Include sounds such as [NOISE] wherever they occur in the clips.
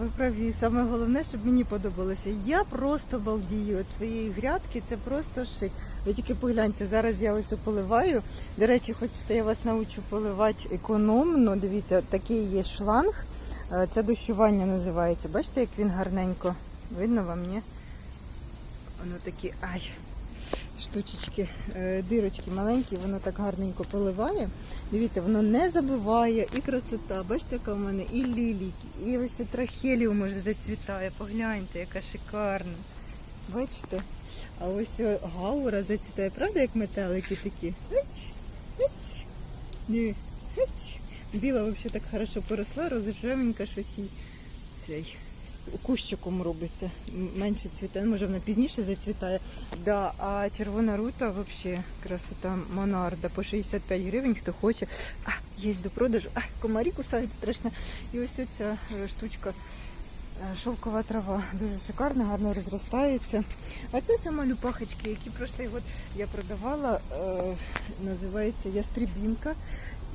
ви праві. Саме головне, щоб мені подобалося. Я просто балдію від своєї грядки, це просто шик. Ви тільки погляньте, зараз я ось поливаю. До речі, хочете, я вас научу поливати економно. Дивіться, такий є шланг. Е, Це дощування називається. Бачите, як він гарненько. Видно вам, ні? Воно такі ай. Штучечки, е, дирочки маленькі, воно так гарненько поливає. Дивіться, воно не забиває і красота. Бачите, яка в мене і лілійки, і ось трахеліум уже зацвітає. Погляньте, яка шикарна. Бачите? А ось гаура зацвітає, правда, як метелики такі? Ні. Біла взагалі так хорошо поросла, розжевенька щось їй цей кущиком робиться. Менше цвіте, може вона пізніше зацвітає. Да, а червона рута взагалі красота монарда по 65 гривень, хто хоче. А, є до продажу. А, комарі кусають страшно. І ось ця е, штучка. Е, Шовкова трава дуже шикарна, гарно розростається. А це сама люпахочки, які прошлий год я продавала, е, називається ястребінка.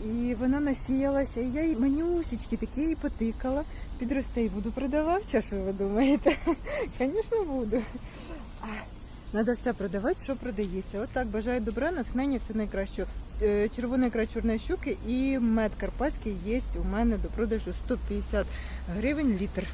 І вона насіялася, і я їй манюсічки такі її потикала. Підросте і буду продавати, що ви думаєте? [LAUGHS] Звісно, буду. Треба все продавати, що продається. От так бажаю добра, натхнення, все найкраще. Червона ікра чорної щуки і мед карпатський є у мене до продажу 150 гривень літр.